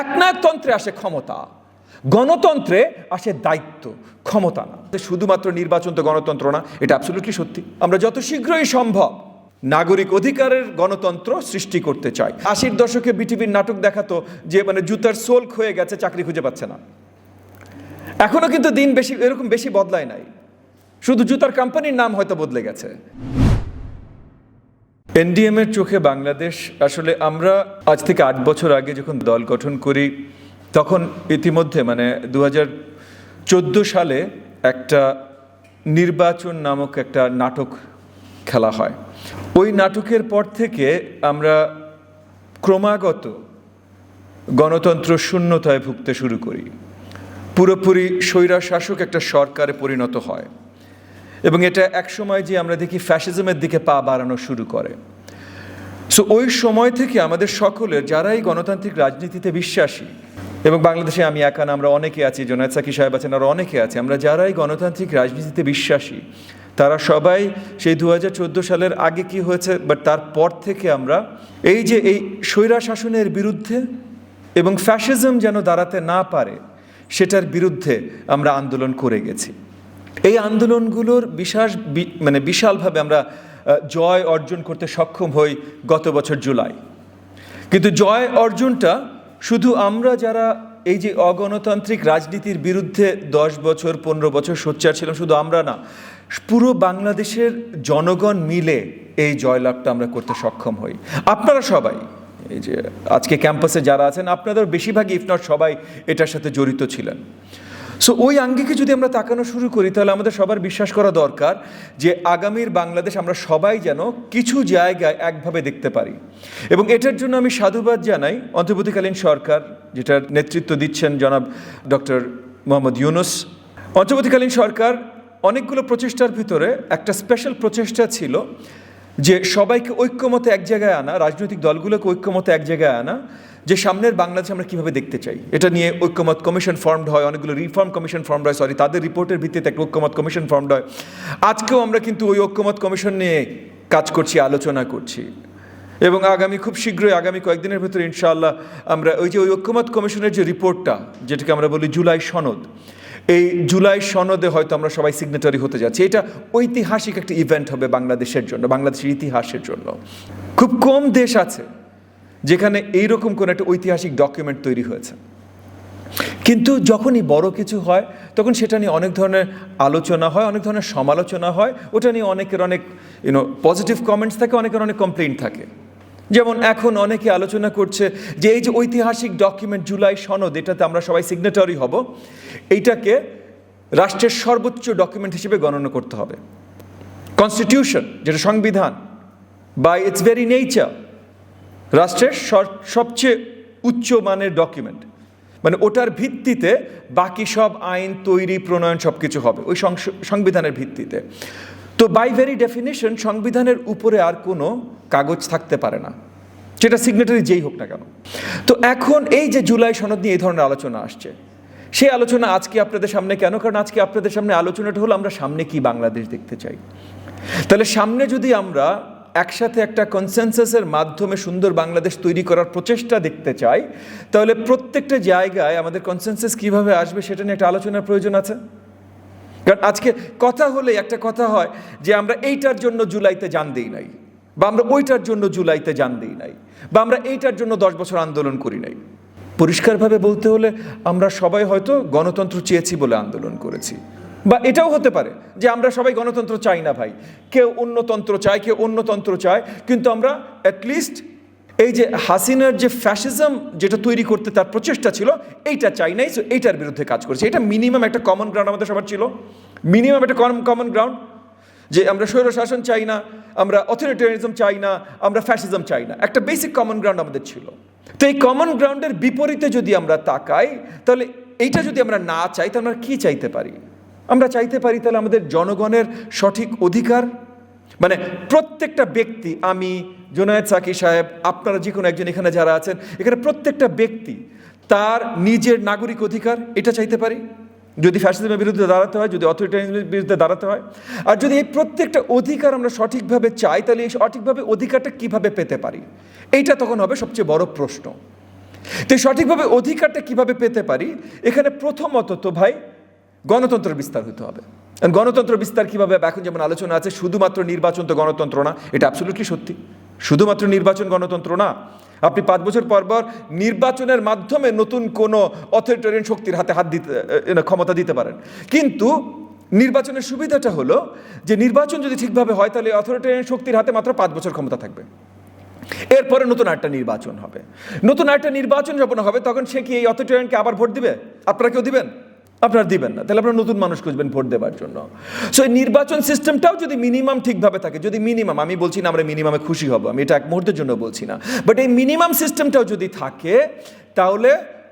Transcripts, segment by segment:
একনায়কতন্ত্রে আসে ক্ষমতা, গণতন্ত্রে আসে দায়িত্ব, ক্ষমতা না। শুধুমাত্র নির্বাচন তো গণতন্ত্র না, এটা অ্যাবসলিউটলি সত্যি। আমরা যত শীঘ্রই সম্ভব নাগরিক অধিকারের গণতন্ত্র সৃষ্টি করতে চাই। আশির দশকে বিটিভির নাটক দেখাতো যে মানে জুতার সোল হয়ে গেছে, চাকরি খুঁজে পাচ্ছে না। এখনও কিন্তু দিন বেশি, এরকম বেশি বদলায় নাই। শুধু জুতার কোম্পানির নাম হয়তো বদলে গেছে। এনডিএম এর চোখে বাংলাদেশ, আসলে আমরা আজ থেকে আট বছর আগে যখন দল গঠন করি, তখন ইতিমধ্যে মানে দু চোদ্দ সালে একটা নির্বাচন নামক একটা নাটক খেলা হয়। ওই নাটকের পর থেকে আমরা ক্রমাগত গণতন্ত্র শূন্যতায় ভুগতে শুরু করি। পুরোপুরি স্বৈরা শাসক একটা সরকারে পরিণত হয়। এবং এটা একসময় যে আমরা দেখি ফ্যাসিজমের দিকে পা বাড়ানো শুরু করে। সো ওই সময় থেকে আমাদের সকলের, যারাই গণতান্ত্রিক রাজনীতিতে বিশ্বাসী, এবং বাংলাদেশে আমি একা আমরা অনেকে আছি, জোনায়দ সাকি সাহেব আছেন আরও অনেকে আছে, আমরা যারাই গণতান্ত্রিক রাজনীতিতে বিশ্বাসী, তারা সবাই সেই দু হাজার চোদ্দ সালের আগে কি হয়েছে বাট তারপর থেকে আমরা এই যে এই স্বৈরা শাসনের বিরুদ্ধে এবং ফ্যাসিজম যেন দাঁড়াতে না পারে, সেটার বিরুদ্ধে আমরা আন্দোলন করে গেছি। এই আন্দোলনগুলোর বিশাল মানে বিশালভাবে আমরা জয় অর্জন করতে সক্ষম হই গত বছর জুলাই। কিন্তু জয় অর্জনটা শুধু আমরা যারা এই যে অগণতান্ত্রিক রাজনীতির বিরুদ্ধে দশ বছর, পনেরো বছর সোচ্চার ছিলাম, শুধু আমরা না, পুরো বাংলাদেশের জনগণ মিলে এই জয়লাভটা আমরা করতে সক্ষম হই। আপনারা সবাই, এই যে আজকে ক্যাম্পাসে যারা আছেন, আপনাদের বেশিরভাগই ইফ নট সবাই, এটার সাথে জড়িত ছিলেন। সো ওই আঙ্গিকে যদি আমরা তাকানো শুরু করি, তাহলে আমাদের সবার বিশ্বাস করা দরকার যে আগামীর বাংলাদেশ আমরা সবাই যেন কিছু জায়গায় একভাবে দেখতে পারি। এবং এটার জন্য আমি সাধুবাদ জানাই অন্তর্বর্তীকালীন সরকার, যেটার নেতৃত্ব দিচ্ছেন জনাব ডক্টর মোহাম্মদ ইউনুস। অন্তর্বর্তীকালীন সরকার অনেকগুলো প্রচেষ্টার ভিতরে একটা স্পেশাল প্রচেষ্টা ছিল যে সবাইকে ঐক্যমতে এক জায়গায় আনা, রাজনৈতিক দলগুলোকে ঐক্যমতে এক জায়গায় আনা যে সামনের বাংলাদেশ আমরা কীভাবে দেখতে চাই? এটা নিয়ে ঐক্যমত কমিশন ফর্মড হয়, অনেকগুলো রিফর্ম কমিশন ফর্মড হয় সরি তাদের রিপোর্টের ভিত্তিতে একটা ঐক্যমত কমিশন ফর্মড হয়। আজকেও আমরা কিন্তু ওই ঐক্যমত কমিশন নিয়ে কাজ করছি, আলোচনা করছি। এবং আগামী খুব শীঘ্রই, আগামী কয়েকদিনের ভিতরে ইনশাআল্লাহ আমরা ওই যে ওই ঐক্যমত কমিশনের যে রিপোর্টটা যেটাকে আমরা বলি জুলাই সনদ, এই জুলাই সনদে হয়তো আমরা সবাই সিগনেটারি হতে যাচ্ছি। এটা ঐতিহাসিক একটা ইভেন্ট হবে বাংলাদেশের জন্য, বাংলাদেশের ইতিহাসের জন্য। খুব কম দেশ আছে যেখানে এইরকম কোনো একটা ঐতিহাসিক ডকুমেন্ট তৈরি হয়েছে। কিন্তু যখনই বড় কিছু হয়, তখন সেটা নিয়ে অনেক ধরনের আলোচনা হয়, অনেক ধরনের সমালোচনা হয়, ওটা নিয়ে অনেকের অনেক ইউনো পজিটিভ কমেন্টস থাকে, অনেকের অনেক কমপ্লেইন থাকে। যেমন এখন অনেকে আলোচনা করছে যে এই যে ঐতিহাসিক ডকুমেন্ট জুলাই সনদ, এটাতে আমরা সবাই সিগনেটারি হব, এইটাকে রাষ্ট্রের সর্বোচ্চ ডকুমেন্ট হিসেবে গণনা করতে হবে। কনস্টিটিউশন যেটা সংবিধান বাই ইটস ভেরি নেচার রাষ্ট্রের সবচেয়ে উচ্চ মানের ডকুমেন্ট মানে ওটার ভিত্তিতে বাকি সব আইন, তৈরি, প্রণয়ন সব কিছু হবে, ওই সংবিধানের ভিত্তিতে। তো বাই ভেরি ডেফিনেশন সংবিধানের উপরে আর কোনো কাগজ থাকতে পারে না। সেটা সিগনেটারি যেই হোক না কেন। তো এখন এই যে জুলাই সনদ নিয়ে এই ধরনের আলোচনা আসছে, সেই আলোচনা আজকে আপনাদের সামনে কেন? কারণ আজকে আপনাদের সামনে আলোচনাটা হলো আমরা সামনে কি বাংলাদেশ দেখতে চাই। তাহলে সামনে যদি আমরা একসাথে একটা কনসেনসাসের মাধ্যমে সুন্দর বাংলাদেশ তৈরি করার প্রচেষ্টা দেখতে চাই। তাহলে প্রত্যেকটা জায়গায় আমাদের কনসেনসাস কীভাবে আসবে সেটা নিয়ে একটা আলোচনার প্রয়োজন আছে? কারণ আজকে কথা হলে একটা কথা হয় যে আমরা এইটার জন্য জুলাইতে জান দিই নাই, বা আমরা ওইটার জন্য জুলাইতে জান দিই নাই, বা আমরা এইটার জন্য দশ বছর আন্দোলন করি নাই। পরিষ্কারভাবে বলতে হলে আমরা সবাই হয়তো গণতন্ত্র চেয়েছি বলে আন্দোলন করেছি। বা এটাও হতে পারে যে আমরা সবাই গণতন্ত্র চাই না ভাই। কেউ অন্যতন্ত্র চায়, কেউ অন্যতন্ত্র চায়, কিন্তু আমরা অ্যাটলিস্ট এই যে হাসিনার যে ফ্যাসিজম যেটা তৈরি করতে তার প্রচেষ্টা ছিল, এইটা চাই নাই সো এইটার বিরুদ্ধে কাজ করেছে। এটা মিনিমাম একটা কমন গ্রাউন্ড আমাদের সবার ছিল। মিনিমাম একটা কমন গ্রাউন্ড যে আমরা স্বৈর শাসন চাই না, আমরা অথরিটেরিজম চাই না, আমরা ফ্যাসিজম চাই না। একটা বেসিক কমন গ্রাউন্ড আমাদের ছিল। তো এই কমন গ্রাউন্ডের বিপরীতে যদি আমরা তাকাই, তাহলে এইটা যদি আমরা না চাই, তাহলে আমরা কী চাইতে পারি? আমরা চাইতে পারি তাহলে আমাদের জনগণের সঠিক অধিকার? মানে প্রত্যেকটা ব্যক্তি, আমি, জোনায়েদ সাকি সাহেব, আপনারা যে কোনো একজন এখানে যারা আছেন, এখানে প্রত্যেকটা ব্যক্তি তার নিজের নাগরিক অধিকার, এটা চাইতে পারি? যদি ফ্যাসিজমের বিরুদ্ধে দাঁড়াতে হয়, যদি অথরিটারিজমের বিরুদ্ধে দাঁড়াতে হয়। আর যদি এই প্রত্যেকটা অধিকার আমরা সঠিকভাবে চাই, তাহলে এই সঠিকভাবে অধিকারটা কীভাবে পেতে পারি? এইটা তখন হবে সবচেয়ে বড় প্রশ্ন। তো সঠিকভাবে অধিকারটা কীভাবে পেতে পারি? এখানে প্রথমত তো ভাই গণতন্ত্রের বিস্তার হতে হবে। গণতন্ত্র বিস্তার কীভাবে এখন যেমন আলোচনা আছে, শুধুমাত্র নির্বাচন তো গণতন্ত্র না, এটা অ্যাবসলিউটলি সত্যি। শুধুমাত্র নির্বাচন গণতন্ত্র না, আপনি পাঁচ বছর পর পর নির্বাচনের মাধ্যমে নতুন কোনো অথরিটেরিয়ান শক্তির হাতে হাত দিতে ক্ষমতা দিতে পারেন। কিন্তু নির্বাচনের সুবিধাটা হলো যে নির্বাচন যদি ঠিকভাবে হয়, তাহলে অথরিটেরিয়ান শক্তির হাতে মাত্র পাঁচ বছর ক্ষমতা থাকবে। এরপরে নতুন একটা নির্বাচন হবে। নতুন একটা নির্বাচন যখন হবে, তখন সে কি এই অথরিটেরিয়ানকে আবার ভোট দিবে? আপনারা কেউ দিবেন? আপনারা দিবেন না। তাহলে আপনার নতুন মানুষ খুঁজবেন ভোট দেওয়ার জন্য। সো এই নির্বাচন সিস্টেমটাও যদি মিনিমাম ঠিকভাবে থাকে, যদি মিনিমাম আমি বলছি না আমরা মিনিমামে খুশি হব, আমি এটা এক মুহূর্তের জন্য বলছি না। বাট এই মিনিমাম সিস্টেমটাও যদি থাকে, তাহলে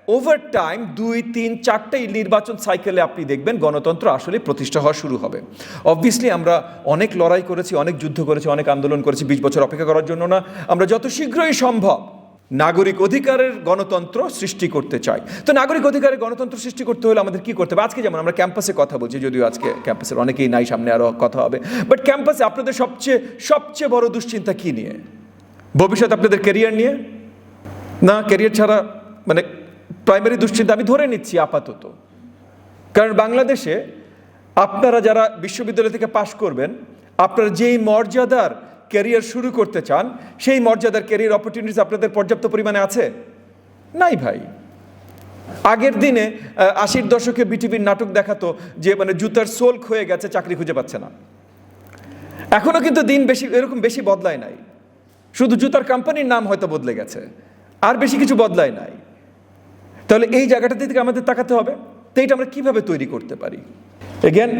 ওভার টাইম দুই, তিন, চারটে নির্বাচন সাইকেলে আপনি দেখবেন গণতন্ত্র আসলে প্রতিষ্ঠা হওয়া শুরু হবে। অবভিয়াসলি আমরা অনেক লড়াই করেছি, অনেক যুদ্ধ করেছি, অনেক আন্দোলন করেছি, বিশ বছর অপেক্ষা করার জন্য না। আমরা যত শীঘ্রই সম্ভব নাগরিক অধিকারের গণতন্ত্র সৃষ্টি করতে চাই তো নাগরিক অধিকারের গণতন্ত্র সৃষ্টি করতে হলে আমাদের কি করতে হবে? আজকে যেমন আমরা ক্যাম্পাসে কথা বলছি, যদিও আজকে ক্যাম্পাসের অনেকেই নাই, সামনে আরও কথা হবে। বাট ক্যাম্পাসে আপনাদের সবচেয়ে সবচেয়ে বড় দুশ্চিন্তা কি নিয়ে? ভবিষ্যৎ আপনাদের কেরিয়ার নিয়ে? না কেরিয়ার ছাড়া মানে প্রাইমারি দুশ্চিন্তা আমি ধরে নিচ্ছি আপাতত। কারণ বাংলাদেশে আপনারা যারা বিশ্ববিদ্যালয় থেকে পাশ করবেন, আপনারা যেই মর্যাদার ক্যারিয়ার শুরু করতে চান, সেই মর্যাদার ক্যারিয়ার অপরচুনিটিস আপনাদের পর্যাপ্ত পরিমাণে আছে? নাই ভাই। আগের দিনে আশির দশকে বিটিভির নাটক দেখাতো যে মানে জুতার সোল ক্ষয়ে গেছে, চাকরি খুঁজে পাচ্ছে না। এখনও কিন্তু দিন বেশি, এরকম বেশি বদলায় নাই। শুধু জুতার কোম্পানির নাম হয়তো বদলে গেছে, আর বেশি কিছু বদলায় নাই। তাহলে এই জায়গাটাতে থেকে আমাদের তাকাতে হবে? তো এইটা আমরা কীভাবে তৈরি করতে পারি? এগেন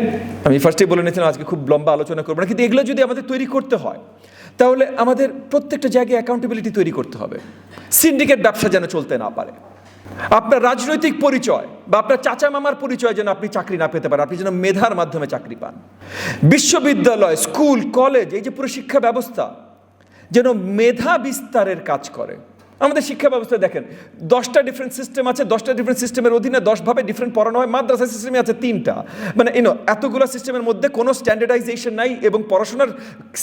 আমি ফার্স্টেই বলে নিয়েছিলাম, আজকে খুব লম্বা আলোচনা করব না, কিন্তু এগুলো যদি আমাদের তৈরি করতে হয় তাহলে আমাদের প্রত্যেকটা জায়গায় অ্যাকাউন্টেবিলিটি তৈরি করতে হবে। সিন্ডিকেট ব্যবসা যেন চলতে না পারে। আপনার রাজনৈতিক পরিচয় বা আপনার চাচা মামার পরিচয় যেন আপনি চাকরি না পেতে পারেন, আপনি যেন মেধার মাধ্যমে চাকরি পান। বিশ্ববিদ্যালয় স্কুল কলেজ এই যে পুরো শিক্ষা ব্যবস্থা যেন মেধা বিস্তারের কাজ করে। আমাদের শিক্ষা ব্যবস্থা দেখেন, দশটা ডিফারেন্ট সিস্টেম আছে, দশটা ডিফারেন্ট সিস্টেমের অধীনে দশভাবে ডিফারেন্ট পড়ানো হয় মাদ্রাসা সিস্টেমে আছে তিনটা। মানে ইনো এতগুলো সিস্টেমের মধ্যে কোনো স্ট্যান্ডার্ডাইজেশন নাই এবং পড়াশোনার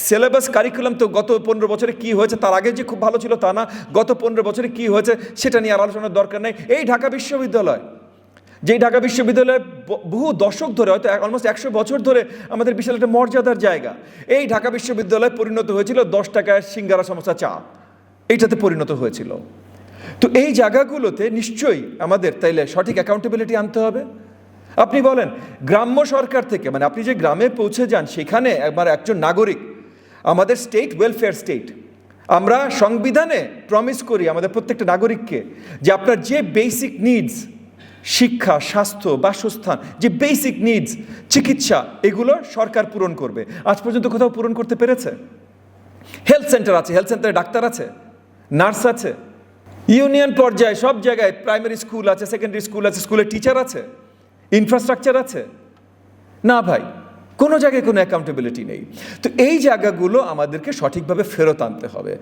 সিলেবাস কারিকুলাম তো গত পনেরো বছরে কি হয়েছে, তার আগে যে খুব ভালো ছিল তা না, গত পনেরো বছরে কি হয়েছে সেটা নিয়ে আর আলোচনার দরকার নেই। এই ঢাকা বিশ্ববিদ্যালয়, যেই ঢাকা বিশ্ববিদ্যালয়ে বহু দশক ধরে হয়তো অলমোস্ট একশো বছর ধরে আমাদের বিশাল একটা মর্যাদার জায়গা। এই ঢাকা বিশ্ববিদ্যালয় পরিণত হয়েছিল দশ টাকায় সিঙ্গারা সমস্যা চা। এইটাতে পরিণত হয়েছিল। তো এই জায়গাগুলোতে নিশ্চয়ই আমাদের তাইলে সঠিক অ্যাকাউন্টেবিলিটি আনতে হবে। আপনি বলেন, গ্রাম্য সরকার থেকে মানে আপনি যে গ্রামে পৌঁছে যান, সেখানে একবার একজন নাগরিক, আমাদের স্টেট ওয়েলফেয়ার স্টেট আমরা সংবিধানে প্রমিস করি আমাদের প্রত্যেকটা নাগরিককে যে আপনার যে বেসিক নিডস শিক্ষা, স্বাস্থ্য, বাসস্থান, যে বেসিক নিডস চিকিৎসা, এগুলো সরকার পূরণ করবে। আজ পর্যন্ত কোথাও পূরণ করতে পেরেছে? হেলথ সেন্টার আছে হেলথ সেন্টারে ডাক্তার আছে। নার্স আছে, ইউনিয়ন পর্যায়ে সব জায়গায় প্রাইমারি স্কুল আছে, সেকেন্ডারি স্কুল আছে, স্কুলের টিচার আছে ইনফ্রাস্ট্রাকচার আছে। না ভাই, কোনো জায়গায় কোনো অ্যাকাউন্টেবিলিটি নেই। তো এই জায়গাগুলো আমাদেরকে সঠিকভাবে ফেরত আনতে হবে।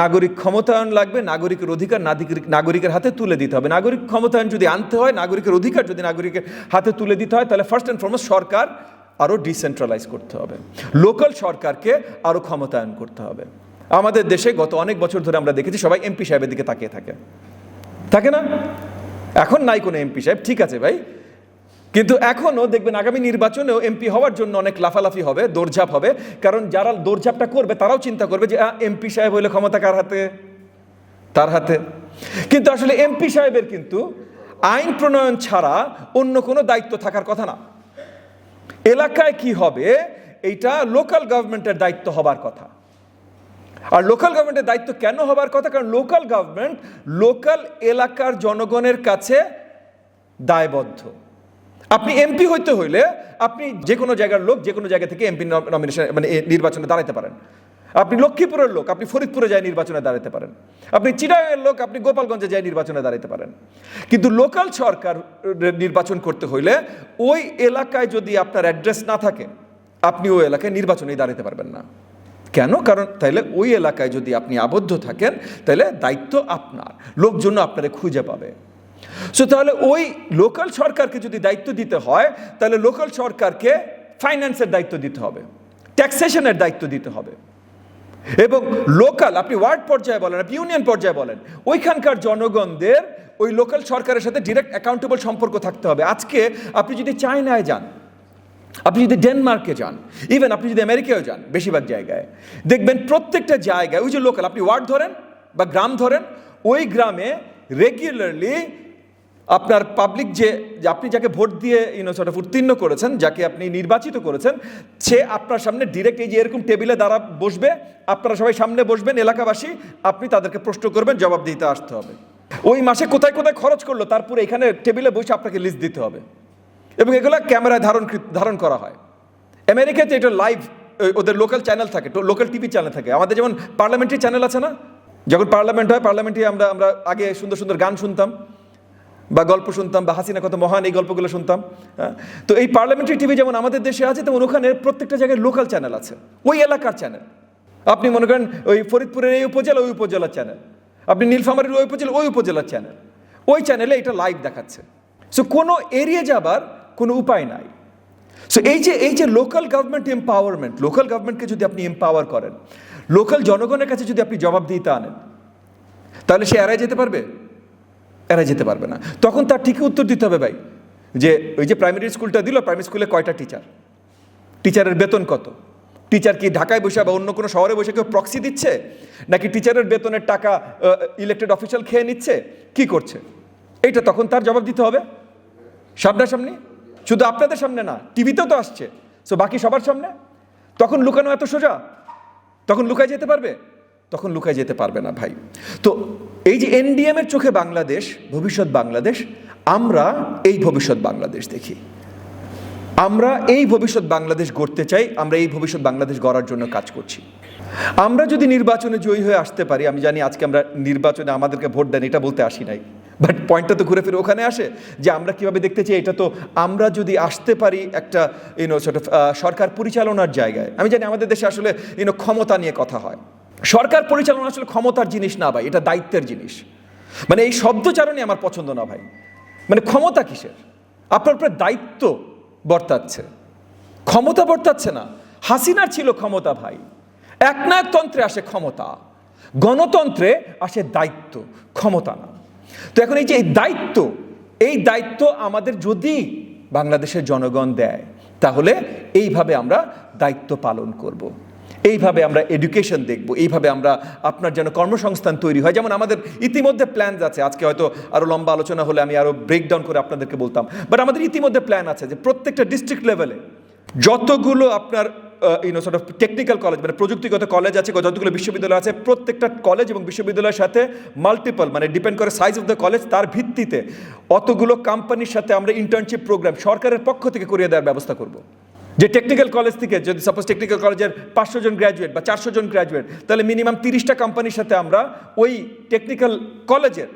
নাগরিক ক্ষমতায়ন লাগবে, নাগরিকের অধিকার নাগরিক নাগরিকের হাতে তুলে দিতে হবে। নাগরিক ক্ষমতায়ন যদি আনতে হয়, নাগরিকের অধিকার যদি নাগরিকের হাতে তুলে দিতে হয়, তাহলে ফার্স্ট অ্যান্ড ফরমোস্ট সরকার আরও ডিসেন্ট্রালাইজ করতে হবে। লোকাল সরকারকে আরও ক্ষমতায়ন করতে হবে। আমাদের দেশে গত অনেক বছর ধরে আমরা দেখেছি সবাই এমপি সাহেবের দিকে তাকিয়ে থাকে। থাকে না? এখন নাই কোনো এমপি সাহেব, ঠিক আছে ভাই। কিন্তু এখনও দেখবেন আগামী নির্বাচনেও এমপি হওয়ার জন্য অনেক লাফালাফি হবে, দৌড়ঝাঁপ হবে। কারণ যারা দৌড়ঝাঁপটা করবে, তারাও চিন্তা করবে যে এমপি সাহেব হইলে ক্ষমতা কার হাতে? তার হাতে। কিন্তু আসলে এমপি সাহেবের কিন্তু আইন প্রণয়ন ছাড়া অন্য কোনো দায়িত্ব থাকার কথা না। এলাকায় কি হবে? এইটা লোকাল গভর্নমেন্টের দায়িত্ব হবার কথা। আর লোকাল গভর্নমেন্টের দায়িত্ব কেন হবার কথা? কারণ লোকাল গভর্নমেন্ট লোকাল এলাকার জনগণের কাছে দায়বদ্ধ। আপনি এমপি হইতে হইলে আপনি যে কোনো জায়গার লোক, যে কোনো জায়গা থেকে এমপি নমিনেশন মানে নির্বাচনে দাঁড়াতে পারেন। আপনি লক্ষ্মীপুরের লোক, আপনি ফরিদপুরে যায় নির্বাচনে দাঁড়াতে পারেন। আপনি চিরাঙের লোক, আপনি গোপালগঞ্জে যায় নির্বাচনে দাঁড়াতে পারেন। কিন্তু লোকাল সরকার নির্বাচন করতে হইলে ওই এলাকায় যদি আপনার অ্যাড্রেস না থাকে, আপনি ওই এলাকায় নির্বাচনেই দাঁড়াতে পারবেন না। কেন? কারণ তাহলে ওই এলাকায় যদি আপনি আবদ্ধ থাকেন তাহলে দায়িত্ব আপনার। লোকজন আপনারে খুঁজে পাবে। সো তাহলে ওই লোকাল সরকারকে যদি দায়িত্ব দিতে হয়, তাহলে লোকাল সরকারকে ফাইন্যান্সের দায়িত্ব দিতে হবে ট্যাক্সেশনের দায়িত্ব দিতে হবে। এবং লোকাল আপনি ওয়ার্ড পর্যায়ে বলেন, আপনি ইউনিয়ন পর্যায়ে বলেন, ওইখানকার জনগণদের ওই লোকাল সরকারের সাথে ডিরেক্ট অ্যাকাউন্টেবল সম্পর্ক থাকতে হবে। আজকে আপনি যদি চায়নায় যান আপনি যদি ডেনমার্কে যান ইভেন আপনি যদি আমেরিকায় যান, বেশিরভাগ জায়গায়, দেখবেন প্রত্যেকটা জায়গায়, ওই যে লোকাল আপনি ওয়ার্ড ধরেন বা গ্রাম ধরেন, ওই গ্রামে রেগুলারলি আপনার পাবলিক যে আপনি যাকে ভোট দিয়ে ইউনো অফ উত্তীর্ণ করেছেন, যাকে আপনি নির্বাচিত করেছেন, সে আপনার সামনে ডিরেক্ট এই যে এরকম টেবিলে দ্বারা বসবে, আপনারা সবাই সামনে বসবেন, এলাকাবাসী, আপনি তাদেরকে প্রশ্ন করবেন, জবাব দিতে আসতে হবে। ওই মাসে কোথায় কোথায় খরচ করল, তারপরে এখানে টেবিলে বসে আপনাকে লিস্ট দিতে হবে। এবং এগুলো ক্যামেরায় ধারণ ধারণ করা হয়। আমেরিকাতে এটা লাইভ ওদের লোকাল চ্যানেল থাকে লোকাল টিভি চ্যানেল থাকে। আমাদের যেমন পার্লামেন্টারি চ্যানেল আছে না? যখন পার্লামেন্ট হয় পার্লামেন্টে আমরা আমরা আগে সুন্দর সুন্দর গান শুনতাম, বা গল্প শুনতাম, বা হাসিনা কত মহান এই গল্পগুলো শুনতাম হ্যাঁ? তো এই পার্লামেন্টারি টিভি যেমন আমাদের দেশে আছে, তেমন ওখানে প্রত্যেকটা জায়গায় লোকাল চ্যানেল আছে। ওই এলাকার চ্যানেল আপনি মনে করেন ওই ফরিদপুরের এই উপজেলা, ওই উপজেলার চ্যানেল আপনি নীলফামারীর ওই উপজেলা, ওই উপজেলার চ্যানেল ওই চ্যানেলে এটা লাইভ দেখাচ্ছে। সো কোনো এরিয়া যাবার কোনো উপায় নাই। সো এই যে এই যে লোকাল গভর্নমেন্ট এম্পাওয়ারমেন্ট লোকাল গভর্নমেন্টকে যদি আপনি এম্পাওয়ার করেন লোকাল জনগণের কাছে যদি আপনি জবাবদিহিতা আনেন, তাহলে সে এড়ায় যেতে পারবে? এড়ায় যেতে পারবে না। তখন তার ঠিকই উত্তর দিতে হবে ভাই, যে ওই যে প্রাইমারি স্কুলটা দিল প্রাইমারি স্কুলে কয়টা টিচার টিচারের বেতন কত? টিচার কি ঢাকায় বসে বা অন্য কোনো শহরে বসে কেউ প্রক্সি দিচ্ছে? নাকি টিচারের বেতনের টাকা ইলেক্টেড অফিসিয়াল খেয়ে নিচ্ছে? কি করছে? এইটা তখন তার জবাব দিতে হবে। সামনাসামনি? শুধু আপনাদের সামনে না, টিভিতেও তো আসছে। সো বাকি সবার সামনে? তখন লুকানো এত সোজা? তখন লুকায় যেতে পারবে? তখন লুকায় যেতে পারবে না ভাই। তো এই যে এনডিএম এর চোখে বাংলাদেশ, ভবিষ্যৎ বাংলাদেশ, আমরা এই ভবিষ্যৎ বাংলাদেশ দেখি। আমরা এই ভবিষ্যৎ বাংলাদেশ গড়তে চাই, আমরা এই ভবিষ্যৎ বাংলাদেশ গড়ার জন্য কাজ করছি। আমরা যদি নির্বাচনে জয়ী হয়ে আসতে পারি, আমি জানি আজকে আমরা নির্বাচনে আমাদেরকে ভোট দেন, এটা বলতে আসি নাই। বাট পয়েন্টটা তো ঘুরে ফিরে ওখানে আসে যে আমরা কীভাবে দেখতে চাই, এটা তো আমরা যদি আসতে পারি একটা ইউনো ছোট সরকার পরিচালনার জায়গায়। আমি জানি আমাদের দেশে আসলে ইউনো ক্ষমতা নিয়ে কথা হয়। সরকার পরিচালনা আসলে ক্ষমতার জিনিস না ভাই, এটা দায়িত্বের জিনিস। মানে এই শব্দচারণই আমার পছন্দ না ভাই। মানে ক্ষমতা কিসের? আপনার উপরে দায়িত্ব বর্তাচ্ছে। ক্ষমতা বর্তাচ্ছে না। হাসিনার ছিল ক্ষমতা ভাই। একনায়কতন্ত্রে আসে ক্ষমতা। গণতন্ত্রে আসে দায়িত্ব, ক্ষমতা না। তো এখন এই যে এই দায়িত্ব এই দায়িত্ব আমাদের যদি বাংলাদেশের জনগণ দেয়, তাহলে এইভাবে আমরা দায়িত্ব পালন করব। এইভাবে আমরা এডুকেশন দেখব, এইভাবে আমরা আপনার যেন কর্মসংস্থান তৈরি হয় যেমন আমাদের ইতিমধ্যে প্ল্যানস আছে, আজকে হয়তো আরও লম্বা আলোচনা হলে আমি আরও ব্রেকডাউন করে আপনাদেরকে বলতাম বাট আমাদের ইতিমধ্যে প্ল্যান আছে যে প্রত্যেকটা ডিস্ট্রিক্ট লেভেলে যতগুলো আপনার you know sort of technical college মানে প্রযুক্তিগত কলেজ আছে, যতগুলো বিশ্ববিদ্যালয় আছে, প্রত্যেকটা কলেজ এবং বিশ্ববিদ্যালয়ের সাথে মাল্টিপল মানে ডিপেন্ড করে সাইজ অফ দ্য কলেজ তার ভিত্তিতে অতগুলো কোম্পানির সাথে আমরা ইন্টার্নশিপ প্রোগ্রাম সরকারের পক্ষ থেকে করিয়ে দেওয়ার ব্যবস্থা করব। যে টেকনিক্যাল কলেজ থেকে, যদি সাপোজ টেকনিক্যাল কলেজের পাঁচশো জন গ্র্যাজুয়েট বা চারশো জন গ্র্যাজুয়েট তাহলে মিনিমাম তিরিশটা কোম্পানির সাথে আমরা ওই টেকনিক্যাল কলেজের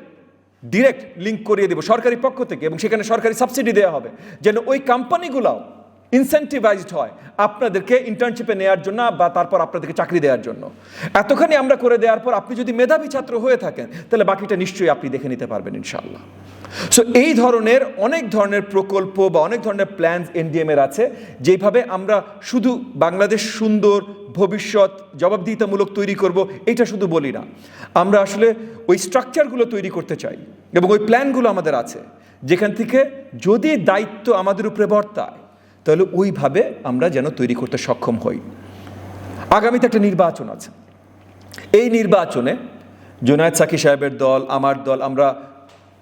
ডিরেক্ট লিঙ্ক করিয়ে দেবো সরকারি পক্ষ থেকে এবং সেখানে সরকারি সাবসিডি দেওয়া হবে। যেন ওই কোম্পানিগুলোও ইনসেন্টিভাইজড হয় আপনাদেরকে ইন্টার্নশিপে নেওয়ার জন্য বা তারপর আপনাদেরকে চাকরি দেওয়ার জন্য। এতখানি আমরা করে দেওয়ার পর আপনি যদি মেধাবী ছাত্র হয়ে থাকেন, তাহলে বাকিটা নিশ্চয়ই আপনি দেখে নিতে পারবেন ইনশাআল্লাহ। সো এই ধরনের অনেক ধরনের প্রকল্প বা অনেক ধরনের প্ল্যানস এনডিএম এর আছে যেভাবে আমরা শুধু বাংলাদেশ সুন্দর, ভবিষ্যৎ, জবাবদিহিতামূলক তৈরি করব, এটা শুধু বলি না। আমরা আসলে ওই স্ট্রাকচারগুলো তৈরি করতে চাই এবং ওই প্ল্যানগুলো আমাদের আছে, যেখান থেকে যদি দায়িত্ব আমাদের উপরে বর্তায় তাহলে ওইভাবে আমরা যেন তৈরি করতে সক্ষম হই। আগামীতে একটা নির্বাচন আছে। এই নির্বাচনে জোনায়দ সাকি সাহেবের দল, আমার দল, আমরা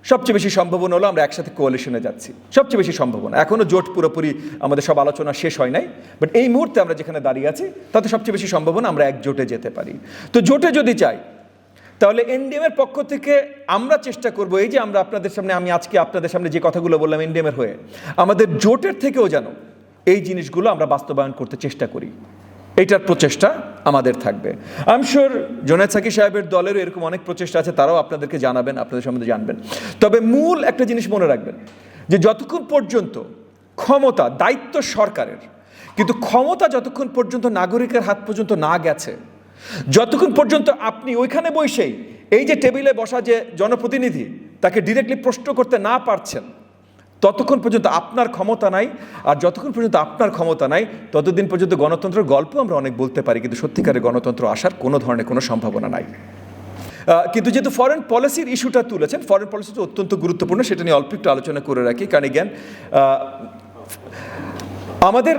সবচেয়ে বেশি সম্ভাবনা হলো আমরা একসাথে কোয়ালিশনে যাচ্ছি। সবচেয়ে বেশি সম্ভাবনা। এখনও জোট পুরোপুরি আমাদের সব আলোচনা শেষ হয় নাই। বাট এই মুহূর্তে আমরা যেখানে দাঁড়িয়ে আছি, তাতে সবচেয়ে বেশি সম্ভাবনা আমরা এক জোটে যেতে পারি। তো জোটে যদি চাই তাহলে এনডিএম এর পক্ষ থেকে আমরা চেষ্টা করব, এই যে আমরা আপনাদের সামনে, আমি আজকে আপনাদের সামনে যে কথাগুলো বললাম এনডিএম এর হয়ে, আমাদের জোটের থেকেও যেন এই জিনিসগুলো আমরা বাস্তবায়ন করতে চেষ্টা করি। এইটার প্রচেষ্টা আমাদের থাকবে। আমি শিওর জোনায়দ সাকি সাহেবের দলেরও এরকম অনেক প্রচেষ্টা আছে, তারাও আপনাদেরকে জানাবেন, আপনাদের সম্বন্ধে জানবেন। তবে মূল একটা জিনিস মনে রাখবেন, যে যতক্ষণ পর্যন্ত ক্ষমতা, দায়িত্ব সরকারের, কিন্তু ক্ষমতা যতক্ষণ পর্যন্ত নাগরিকের হাত পর্যন্ত না গেছে, যতক্ষণ পর্যন্ত আপনি ওইখানে বসেই এই যে টেবিলে বসা যে জনপ্রতিনিধি, তাকে ডিরেক্টলি প্রশ্ন করতে না পারছেন ততক্ষণ পর্যন্ত আপনার ক্ষমতা নাই, আর যতক্ষণ পর্যন্ত আপনার ক্ষমতা নাই, ততদিন পর্যন্ত গণতন্ত্রের গল্প আমরা অনেক বলতে পারি, কিন্তু সত্যিকারের গণতন্ত্র আসার কোনো ধরনের কোনো সম্ভাবনা নাই। কিন্তু যেহেতু ফরেন পলিসির ইস্যুটা তুলেছেন ফরেন পলিসিটা অত্যন্ত গুরুত্বপূর্ণ, সেটা নিয়ে অল্প একটু আলোচনা করে রাখি, কারণ জ্ঞান আমাদের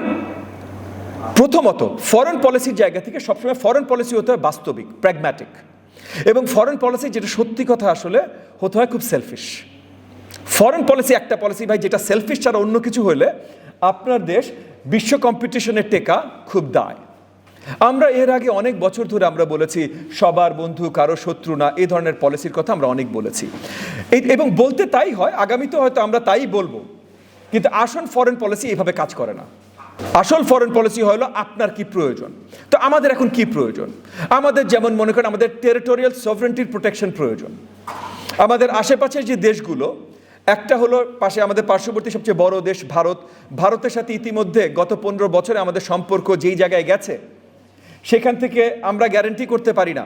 প্রথমত ফরেন পলিসির জায়গা থেকে সবসময় ফরেন পলিসি হতে হয় বাস্তবিক প্র্যাগম্যাটিক এবং ফরেন পলিসি যেটা সত্যি কথা আসলে, হতে হয় খুব সেলফিশ ফরেন পলিসি একটা পলিসি ভাই, যেটা সেলফিশ ছাড়া অন্য কিছু হলে আপনার দেশ বিশ্ব কম্পিটিশনের টেকা খুব দায়। আমরা এর আগে অনেক বছর ধরে আমরা বলেছি, সবার বন্ধু, কারও শত্রু না এই ধরনের পলিসির কথা আমরা অনেক বলেছি। এবং বলতে তাই হয়, আগামীতে হয়তো আমরা তাই বলব, কিন্তু আসল ফরেন পলিসি এভাবে কাজ করে না। আসল ফরেন পলিসি হলো আপনার কি প্রয়োজন। তো আমাদের এখন কি প্রয়োজন? আমাদের যেমন মনে করেন, আমাদের টেরিটোরিয়াল সভরেন্টির প্রোটেকশন প্রয়োজন। আমাদের আশেপাশের যে দেশগুলো একটা হলো পাশে আমাদের পার্শ্ববর্তী সবচেয়ে বড় দেশ ভারত। ভারতের সাথে ইতিমধ্যে গত পনেরো বছরে আমাদের সম্পর্ক যেই জায়গায় গেছে, সেখান থেকে আমরা গ্যারেন্টি করতে পারি না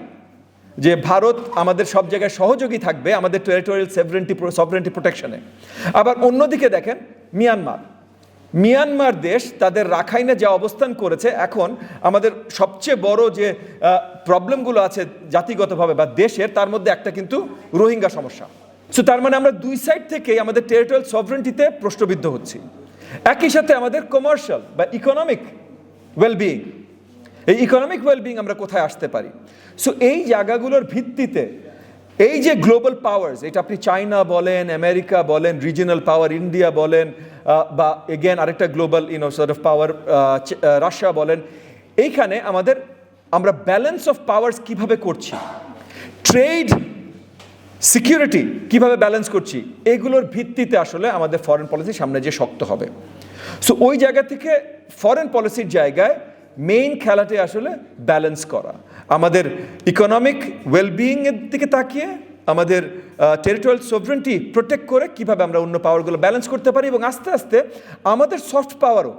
যে ভারত আমাদের সব জায়গায় সহযোগী থাকবে আমাদের টেরিটোরিয়াল সেভারেন্টি সভারেন্টি প্রোটেকশনে আবার অন্যদিকে দেখেন মিয়ানমার। মিয়ানমার দেশ তাদের রাখাইনে যা অবস্থান করেছে, এখন আমাদের সবচেয়ে বড় যে প্রবলেমগুলো আছে জাতিগতভাবে বা দেশের, তার মধ্যে একটা কিন্তু রোহিঙ্গা সমস্যা। সো তার মানে আমরা দুই সাইড থেকে আমাদের টেরিটোরিয়াল সভারেন্টিতে প্রশ্নবিদ্ধ হচ্ছি। একই সাথে আমাদের কমার্শিয়াল বা ইকোনমিক ওয়েলবিইং এই ইকোনমিক ওয়েলবিং আমরা কোথায় আসতে পারি? সো এই জায়গাগুলোর ভিত্তিতে এই যে গ্লোবাল পাওয়ার্স এটা আপনি চায়না বলেন আমেরিকা বলেন রিজিনাল পাওয়ার ইন্ডিয়া বলেন বা এগেন আরেকটা global you know sort of power Russia বলেন, এইখানে আমাদের আমরা ব্যালেন্স অফ পাওয়ার্স কীভাবে করছি? ট্রেড সিকিউরিটি কীভাবে ব্যালেন্স করছি, এগুলোর ভিত্তিতে আসলে আমাদের ফরেন পলিসি সামনে যে শক্ত হবে। সো ওই জায়গা থেকে ফরেন পলিসির জায়গায় মেইন খেলাটি আসলে ব্যালেন্স করা। আমাদের ইকোনমিক ওয়েলবিইংয়ের দিকে তাকিয়ে, আমাদের টেরিটোরিয়াল সোভরেন্টি প্রোটেক্ট করে কীভাবে আমরা অন্য পাওয়ারগুলো ব্যালেন্স করতে পারি এবং আস্তে আস্তে আমাদের সফট পাওয়ারও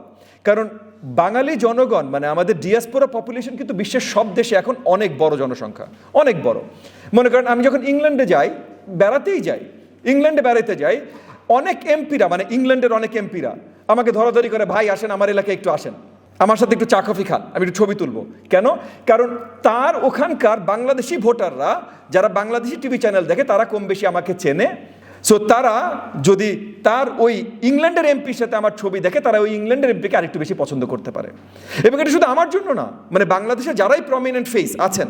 কারণ বাঙালি জনগণ মানে আমাদের ডিয়াসপোরা পপুলেশন কিন্তু বিশ্বের সব দেশে এখন অনেক বড় জনসংখ্যা, অনেক বড়। মনে করেন আমি যখন ইংল্যান্ডে যাই, বেড়াতেই যাই, ইংল্যান্ডে বেড়াতে যাই, অনেক এমপিরা মানে ইংল্যান্ডের অনেক এমপিরা আমাকে ধরাধরি করে, ভাই, আসেন, আমার এলাকায় একটু আসেন, আমার সাথে একটু চা, কফি খান, আমি একটু ছবি তুলবো। কেন? কারণ তার ওখানকার বাংলাদেশি ভোটাররা, যারা বাংলাদেশি টিভি চ্যানেল দেখে, তারা কম বেশি আমাকে চেনে। সো তারা যদি তার ওই ইংল্যান্ডের এমপির সাথে আমার ছবি দেখে, তারা ওই ইংল্যান্ডের এমপিকে আরেকটু বেশি পছন্দ করতে পারে। এবং এটা শুধু আমার জন্য না মানে বাংলাদেশে যারাই প্রমিনেন্ট ফেস আছেন,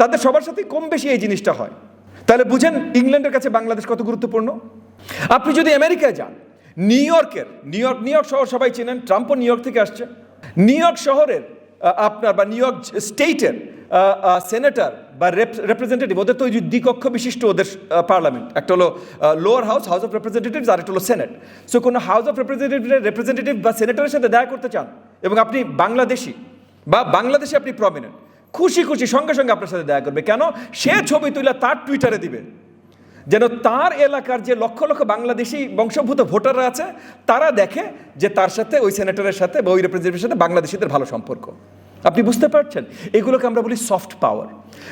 তাদের সবার সাথে কম বেশি এই জিনিসটা হয়। তাহলে বুঝেন ইংল্যান্ডের কাছে বাংলাদেশ কত গুরুত্বপূর্ণ? আপনি যদি আমেরিকায় যান, নিউ ইয়র্কের, নিউ ইয়র্ক নিউ ইয়র্ক শহর সবাই চেনেন, ট্রাম্পও নিউ ইয়র্ক থেকে আসছে। নিউ ইয়র্ক শহরের আপনার বা নিউ ইয়র্ক স্টেটের সেনেটর বা রেপ্রেজেন্টেটিভ ওদের তো ওই দ্বিকক্ষ বিশিষ্ট ওদের পার্লামেন্ট একটা হলো lower house house of representatives আর একটা হলো সেনেট সো কোনো হাউস অফ রেপ্রেজেন্টেটিভ রেপ্রেজেন্টেটিভ বা সেনেটরের সাথে দেখা করতে চান, এবং আপনি বাংলাদেশি, বা বাংলাদেশে আপনি প্রমিনেন্ট খুশি খুশি সঙ্গে সঙ্গে আপনার সাথে দেখা করবে। কেন? সে ছবি তুলে তার টুইটারে দিবে। যেন তার এলাকার যে লক্ষ লক্ষ বাংলাদেশি বংশভূত ভোটাররা আছে, তারা দেখে যে তার সাথে ওই সেনেটরের সাথে বা ওই রিপ্রেজেন্টেটিভের সাথে বাংলাদেশিদের ভালো সম্পর্ক। আপনি বুঝতে পারছেন? এগুলোকে আমরা বলি সফট পাওয়ার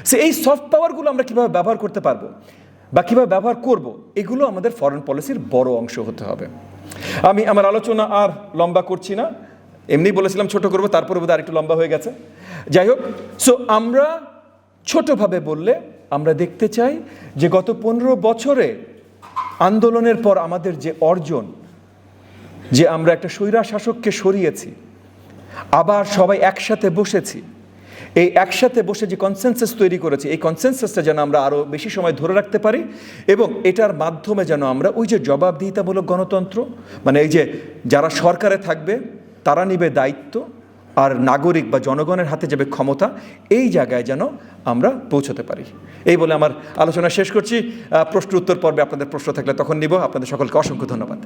সে এই সফট পাওয়ারগুলো আমরা কীভাবে ব্যবহার করতে পারব বা কীভাবে ব্যবহার করব, এগুলো আমাদের ফরেন পলিসির বড় অংশ হতে হবে। আমি আমার আলোচনা আর লম্বা করছি না। এমনি বলেছিলাম ছোট করব, তারপরে বোধহয় আরেকটু লম্বা হয়ে গেছে। যাই হোক সো আমরা ছোটোভাবে বললে আমরা দেখতে চাই যে গত পনেরো বছরে আন্দোলনের পর আমাদের যে অর্জন, যে আমরা একটা স্বৈরা শাসককে সরিয়েছি আবার সবাই একসাথে বসেছি। এই একসাথে বসে যে কনসেনসাস তৈরি করেছি, এই কনসেনসাসটা যেন আমরা আরও বেশি সময় ধরে রাখতে পারি এবং এটার মাধ্যমে যেন আমরা ওই যে জবাবদিহিতামূলক গণতন্ত্র মানে এই যে যারা সরকারে থাকবে, তারা নিবে দায়িত্ব আর নাগরিক বা জনগণের হাতে যাবে ক্ষমতা, এই জায়গায় যেন আমরা পৌঁছতে পারি। এই বলে আমার আলোচনা শেষ করছি। প্রশ্ন উত্তর পর্বে আপনাদের প্রশ্ন থাকলে তখন নিব। আপনাদের সকলকে অসংখ্য ধন্যবাদ।